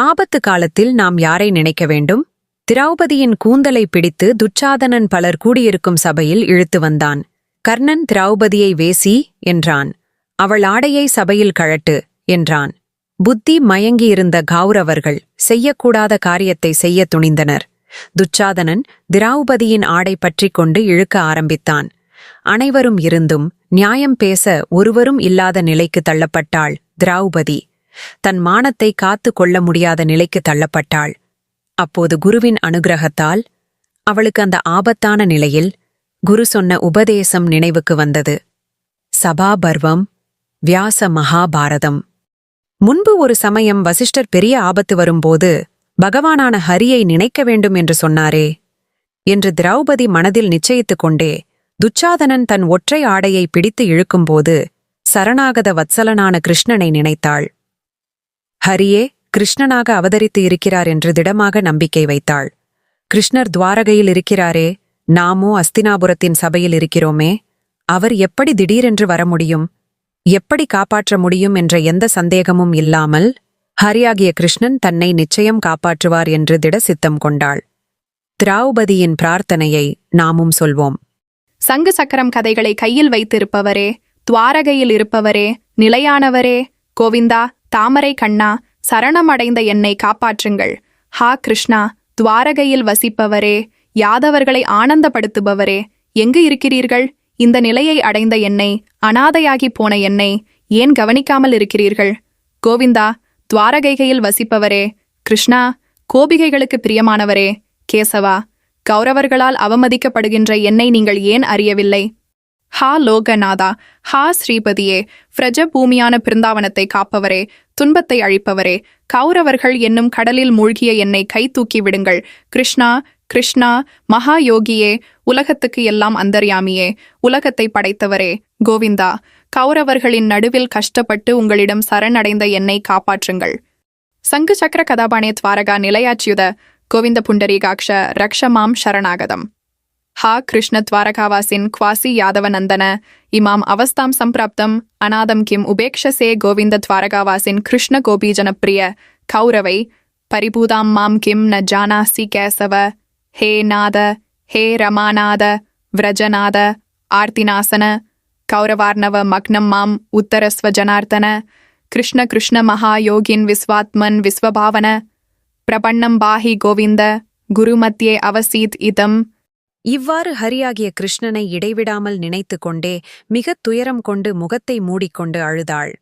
ஆபத்து காலத்தில் நாம் யாரை நினைக்க வேண்டும்? திரௌபதியின் கூந்தலை பிடித்து துச்சாதனன் பலர் கூடியிருக்கும் சபையில் இழுத்து வந்தான். கர்ணன் திரௌபதியை வேசி என்றான். அவள் ஆடையை சபையில் கழட்டு என்றான். புத்தி மயங்கியிருந்த கௌரவர்கள் செய்யக்கூடாத காரியத்தை செய்ய துணிந்தனர். துச்சாதனன் திரௌபதியின் ஆடை பற்றிக் கொண்டு இழுக்க ஆரம்பித்தான். அனைவரும் இருந்தும் நியாயம் பேச ஒருவரும் இல்லாத நிலைக்கு தள்ளப்பட்டாள் திரௌபதி. தன் மானத்தை காத்து கொள்ள முடியாத நிலைக்கு தள்ளப்பட்டாள். அப்போது குருவின் அனுகிரகத்தால் அவளுக்கு அந்த ஆபத்தான நிலையில் குரு சொன்ன உபதேசம் நினைவுக்கு வந்தது. சபாபர்வம் வியாச மகாபாரதம். முன்பு ஒரு சமயம் வசிஷ்டர் பெரிய ஆபத்து வரும்போது பகவானான ஹரியை நினைக்க வேண்டும் என்று சொன்னாரே என்று திரௌபதி மனதில் நிச்சயித்துக் கொண்டே துச்சாதனன் தன் ஒற்றை ஆடையை பிடித்து இழுக்கும்போது சரணாகத வத்சலனான கிருஷ்ணனை நினைத்தாள். ஹரியே கிருஷ்ணனாக அவதரித்து இருக்கிறார் என்று திடமாக நம்பிக்கை வைத்தாள். கிருஷ்ணர் துவாரகையில் இருக்கிறாரே நாமோ அஸ்தினாபுரத்தின் சபையில் இருக்கிறோமே அவர் எப்படி திடீரென்று வர முடியும்? எப்படி காப்பாற்ற முடியும் என்ற எந்த சந்தேகமும் இல்லாமல் ஹரியாகிய கிருஷ்ணன் தன்னை நிச்சயம் காப்பாற்றுவார் என்று திட சித்தம் கொண்டாள். திராவுபதியின் பிரார்த்தனையை நாமும் சொல்வோம். சங்கு சக்கரம் கதைகளை கையில் வைத்திருப்பவரே துவாரகையில் இருப்பவரே நிலையானவரே கோவிந்தா தாமரை கண்ணா சரணமடைந்த என்னை காப்பாற்றுங்கள். ஹா கிருஷ்ணா துவாரகையில் வசிப்பவரே யாதவர்களை ஆனந்தப்படுத்துபவரே எங்கு இருக்கிறீர்கள்? இந்த நிலையை அடைந்த என்னை அனாதையாகி போன என்னை ஏன் கவனிக்காமல் இருக்கிறீர்கள்? கோவிந்தா துவாரகைகையில் வசிப்பவரே கிருஷ்ணா கோபிகைகளுக்கு பிரியமானவரே கேசவா கௌரவர்களால் அவமதிக்கப்படுகின்ற என்னை நீங்கள் ஏன் அறியவில்லை? ஹா லோகநாதா ஹா ஸ்ரீபதியே ஃப்ரஜ பூமியான பிருந்தாவனத்தை காப்பவரே துன்பத்தை அழிப்பவரே கௌரவர்கள் என்னும் கடலில் மூழ்கிய என்னை கை தூக்கி விடுங்கள். கிருஷ்ணா கிருஷ்ணா மகா யோகியே உலகத்துக்கு எல்லாம் அந்தர்யாமியே உலகத்தை படைத்தவரே கோவிந்தா கௌரவர்களின் நடுவில் கஷ்டப்பட்டு உங்களிடம் சரணடைந்த என்னை காப்பாற்றுங்கள். சங்கு சக்கர கதாபாணே துவாரகா நிலையாச்சியுத கோவிந்த புண்டரீகாட்ச ரக்ஷமாம் சரணாகதம். ஹா கிருஷ்ண துவாரகாவாசின் குவாசி யாதவநந்தன. இமாம் அவஸ்தாம் சம்பிராப்தம் அநாதம் கிம் உபேக்ஷசே கோவிந்த துவாரகாவாசின் கிருஷ்ண கோபீஜனப்பிரிய கௌரவை பரிபூதாம் மாம் கிம் ந ஜானாசி கேசவ ஹே நாத ஹே ரமாநாத விரஜநாத ஆர்த்திநாசன கௌரவார்ணவ மக்னம் மாம் உத்தரஸ்வ ஜனார்த்தன கிருஷ்ண கிருஷ்ண மகா யோகின் விஸ்வாத்மன் விஸ்வபாவன பிரபண்ணம் பாஹி கோவிந்த குருமத்தியே அவசீத் இதம் இவ்வாறு ஹரியாகிய கிருஷ்ணனை இடைவிடாமல் நினைத்து கொண்டே மிகத் துயரம் கொண்டு முகத்தை மூடிக்கொண்டு அழுதாள்.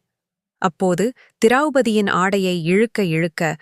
அப்போது திராவுபதியின் ஆடையை இழுக்க இழுக்க